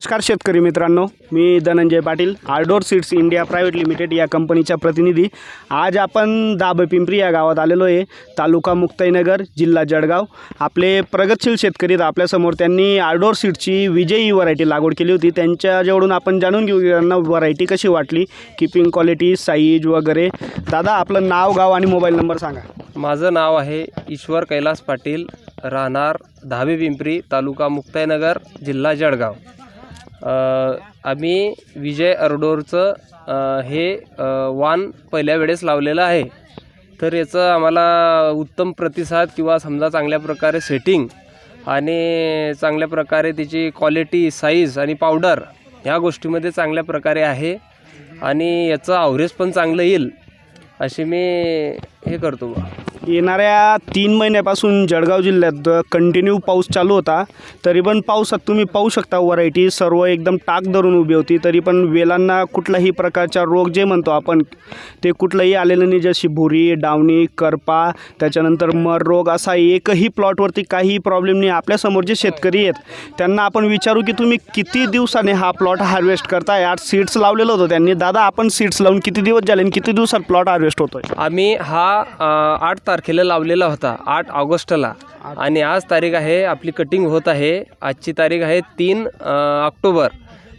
नमस्कार शेतकरी मित्रांनो मी Dhananjay Patil Ardor seeds India private limited या कंपनीच्या प्रतिनिधी. आज आपण दाब पिंपरी या गावात आलेलो आहे तालुका मुक्ताईनगर जिल्हा जळगाव. आपले प्रगतशील शेतकरी आपल्यासमोर त्यांनी आर्डोर सीड्सची विजयी व्हरायटी लागवड केली होती. त्यांच्याजवळून आपण जाणून घेऊ त्यांना व्हरायटी कशी वाटली किपिंग क्वालिटी साईज वगैरे. दादा आपलं नाव गाव आणि मोबाईल नंबर सांगा. माझं नाव आहे ईश्वर कैलास पाटील राहणार दहावी पिंपरी तालुका मुक्ताईनगर जिल्हा जळगाव. आम्ही विजय अरडोरचं हे वान पहिल्या वेळेस लावलेलं आहे. तर याचं आम्हाला उत्तम प्रतिसाद किंवा समजा चांगल्या प्रकारे सेटिंग आणि चांगल्या प्रकारे त्याची क्वालिटी साईज आणि पावडर ह्या गोष्टीमध्ये चांगल्या प्रकारे आहे आणि याचं अवरेज पण चांगलं येईल अशी मी हे करतो. बा येणाऱ्या तीन महिन्यापासून जळगाव जिल्ह्यात कंटिन्यू पाऊस चालू होता. तरी पण पावसात तुम्ही पाहू शकता व्हरायटी सर्व एकदम टाक धरून उभी होती. तरी पण वेलांना कुठल्याही प्रकारचा रोग जे म्हणतो आपण ते कुठलंही आलेलं नाही. जशी भुरी डावणी करपा त्याच्यानंतर मर रोग असा एकही प्लॉटवरती काही प्रॉब्लेम नाही. आपल्यासमोर जे शेतकरी आहेत त्यांना आपण विचारू की तुम्ही किती दिवसाने हा प्लॉट हार्वेस्ट करताय? आज सीड्स लावलेलं होतं त्यांनी. दादा आपण सीड्स लावून किती दिवस झाले आणि किती दिवसात प्लॉट हार्वेस्ट होतोय? आम्ही हा अ, आठ तारखेला लावलेला होता आठ ऑगस्टला. आणि आज तारीख आहे आपली कटिंग होत आहे. आजची तारीख आहे तीन ऑक्टोबर.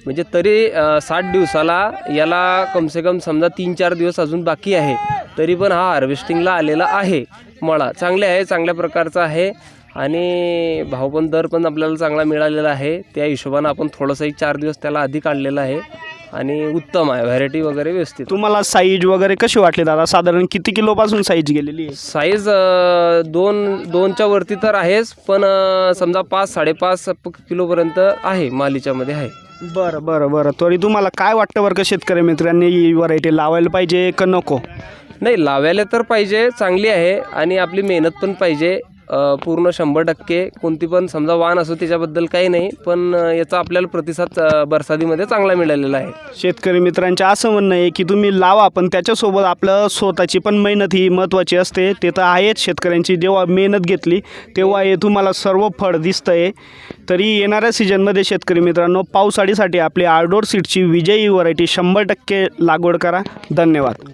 म्हणजे तरी सात साठ दिवसाला याला कमसे कम समजा तीन चार दिवस अजून बाकी आहे. तरी पण हा हार्वेस्टिंगला आलेला आहे मळा. चांगले आहे चांगल्या प्रकारचा आहे. आणि भाव पण दर पण आपल्याला चांगला मिळालेला आहे. त्या हिशोबानं आपण थोडंसं एक चार दिवस त्याला आधी काढलेला आहे. आणि उत्तम आहे. व्हॅरायटी वगैरे व्यवस्थित. तुम्हाला साईज वगैरे कशी वाटली दादा? साधारण किती किलोपासून साईज गेलेली आहे? साईज दोन दोनच्या वरती तर आहेच पण अ, समजा पाच साडेपाच किलोपर्यंत आहे मालीच्यामध्ये आहे. बरं बरं बरं. तरी तुम्हाला काय वाटतं बरं का शेतकरी मित्रांनी ही व्हरायटी लावायला पाहिजे का नको? नाही लावायला तर पाहिजे चांगली आहे आणि आपली मेहनत पण पाहिजे. पूर्ण शंभर टक्के कोणती पण समजा वाहन असो त्याच्याबद्दल काही नाही पण याचा आपल्याला प्रतिसाद बरसादीमध्ये चांगला मिळालेला आहे. शेतकरी मित्रांचे असं म्हणणं आहे की तुम्ही लावा पण त्याच्यासोबत आपलं स्वतःची पण मेहनत ही महत्त्वाची असते. ते तर आहेच शेतकऱ्यांची जेव्हा मेहनत घेतली तेव्हा हे तुम्हाला सर्व फळ दिसतं आहे तरी येणाऱ्या सीजनमध्ये शेतकरी मित्रांनो पावसाळीसाठी आपली आर्डोर सीटची विजयी व्हरायटी शंभर टक्के लागवड करा. धन्यवाद.